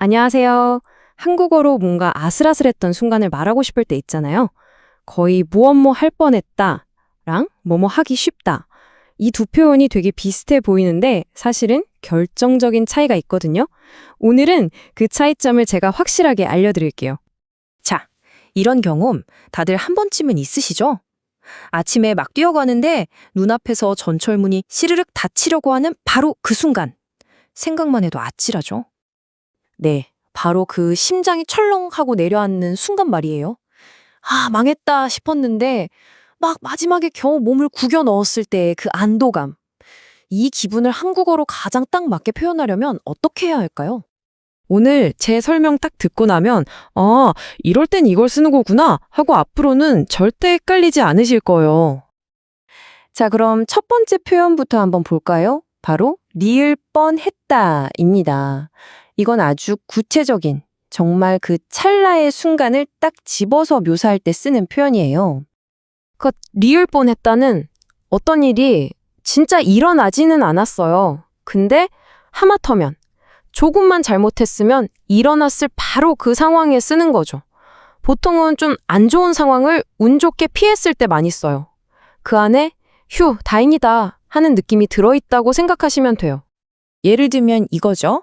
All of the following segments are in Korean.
안녕하세요. 한국어로 뭔가 아슬아슬했던 순간을 말하고 싶을 때 있잖아요. 거의 무엇뭐 할 뻔했다 랑 뭐뭐 하기 쉽다. 이 두 표현이 되게 비슷해 보이는데 사실은 결정적인 차이가 있거든요. 오늘은 그 차이점을 제가 확실하게 알려드릴게요. 자, 이런 경험 다들 한 번쯤은 있으시죠? 아침에 막 뛰어가는데 눈앞에서 전철문이 시르륵 닫히려고 하는 바로 그 순간. 생각만 해도 아찔하죠? 네, 바로 그 심장이 철렁하고 내려앉는 순간 말이에요. 아, 망했다 싶었는데 막 마지막에 겨우 몸을 구겨 넣었을 때의 그 안도감. 이 기분을 한국어로 가장 딱 맞게 표현하려면 어떻게 해야 할까요? 오늘 제 설명 딱 듣고 나면 아, 이럴 땐 이걸 쓰는 거구나 하고 앞으로는 절대 헷갈리지 않으실 거예요. 자, 그럼 첫 번째 표현부터 한번 볼까요? 바로 리을 뻔했다입니다. 이건 아주 구체적인, 정말 그 찰나의 순간을 딱 집어서 묘사할 때 쓰는 표현이에요. 그 리을 뻔했다는 어떤 일이 진짜 일어나지는 않았어요. 근데 하마터면 조금만 잘못했으면 일어났을 바로 그 상황에 쓰는 거죠. 보통은 좀 안 좋은 상황을 운 좋게 피했을 때 많이 써요. 그 안에 휴, 다행이다 하는 느낌이 들어있다고 생각하시면 돼요. 예를 들면 이거죠.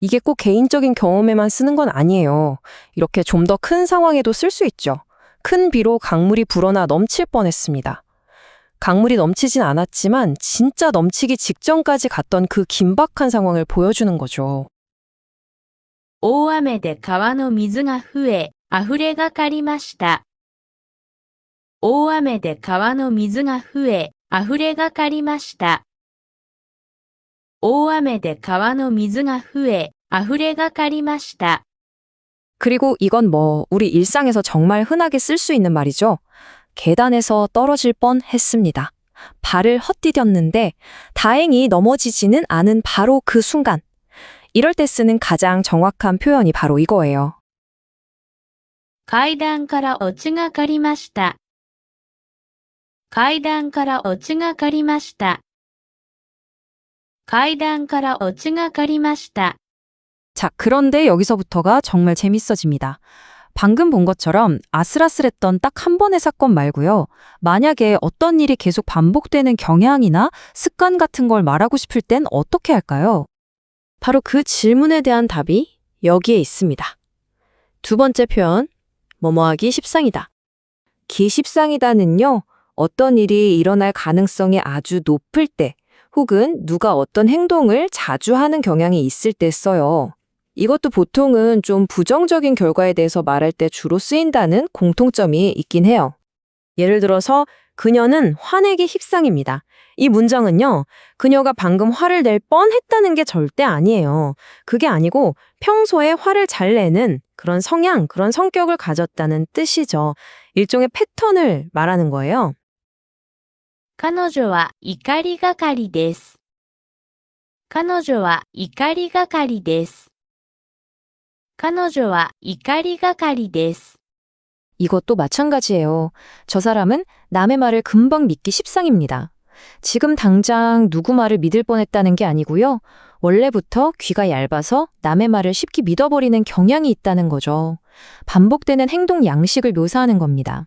이게 꼭 개인적인 경험에만 쓰는 건 아니에요. 이렇게 좀 더 큰 상황에도 쓸 수 있죠. 큰 비로 강물이 불어나 넘칠 뻔했습니다. 강물이 넘치진 않았지만 진짜 넘치기 직전까지 갔던 그 긴박한 상황을 보여주는 거죠. 大雨で川の水が増え、溢れがかりました。大雨で川の水が増え、溢れがかりました。 大雨で川の水が増え、溢れがかりました。 그리고 이건 뭐 우리 일상에서 정말 흔하게 쓸 수 있는 말이죠. 계단에서 떨어질 뻔 했습니다. 발을 헛디뎠는데 다행히 넘어지지는 않은 바로 그 순간. 이럴 때 쓰는 가장 정확한 표현이 바로 이거예요. 階段から落ちがかりました。階段から落ちがかりました。 階段から落ちがかりました。 자, 그런데 여기서부터가 정말 재밌어집니다. 방금 본 것처럼 아슬아슬했던 딱 한 번의 사건 말고요. 만약에 어떤 일이 계속 반복되는 경향이나 습관 같은 걸 말하고 싶을 땐 어떻게 할까요? 바로 그 질문에 대한 답이 여기에 있습니다. 두 번째 표현, 뭐뭐하기 십상이다. 기십상이다는요, 어떤 일이 일어날 가능성이 아주 높을 때, 혹은 누가 어떤 행동을 자주 하는 경향이 있을 때 써요. 이것도 보통은 좀 부정적인 결과에 대해서 말할 때 주로 쓰인다는 공통점이 있긴 해요. 예를 들어서 그녀는 화내기 십상입니다. 이 문장은요, 그녀가 방금 화를 낼 뻔했다는 게 절대 아니에요. 그게 아니고 평소에 화를 잘 내는 그런 성향, 그런 성격을 가졌다는 뜻이죠. 일종의 패턴을 말하는 거예요. 彼女は怒りがかりです。彼女は怒りがかりです。彼女は怒りがかりです。 이것도 마찬가지예요. 저 사람은 남의 말을 금방 믿기 십상입니다. 지금 당장 누구 말을 믿을 뻔했다는 게 아니고요. 원래부터 귀가 얇아서 남의 말을 쉽게 믿어버리는 경향이 있다는 거죠. 반복되는 행동 양식을 묘사하는 겁니다.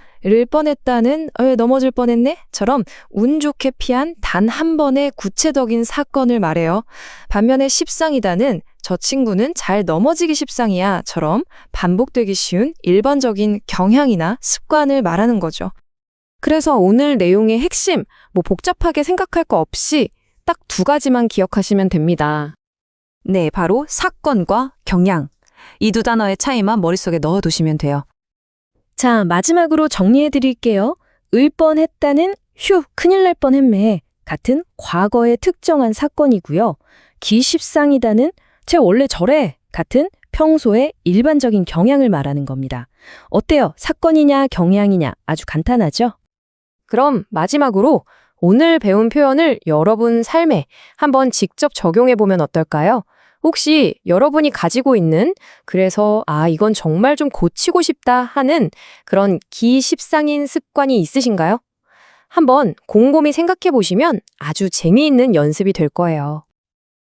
를 뻔했다는 어, 넘어질 뻔했네? 처럼 운 좋게 피한 단 한 번의 구체적인 사건을 말해요. 반면에 십상이다는 저 친구는 잘 넘어지기 십상이야처럼 반복되기 쉬운 일반적인 경향이나 습관을 말하는 거죠. 그래서 오늘 내용의 핵심, 뭐 복잡하게 생각할 거 없이 딱 두 가지만 기억하시면 됩니다. 네, 바로 사건과 경향. 이 두 단어의 차이만 머릿속에 넣어두시면 돼요. 자, 마지막으로 정리해 드릴게요. 을 뻔했다는 휴, 큰일 날 뻔했네. 같은 과거의 특정한 사건이고요. 기십상이다는 쟤 원래 저래. 같은 평소의 일반적인 경향을 말하는 겁니다. 어때요? 사건이냐, 경향이냐? 아주 간단하죠? 그럼 마지막으로 오늘 배운 표현을 여러분 삶에 한번 직접 적용해 보면 어떨까요? 혹시 여러분이 가지고 있는 그래서 아 이건 정말 좀 고치고 싶다 하는 그런 기십상인 습관이 있으신가요? 한번 곰곰이 생각해 보시면 아주 재미있는 연습이 될 거예요.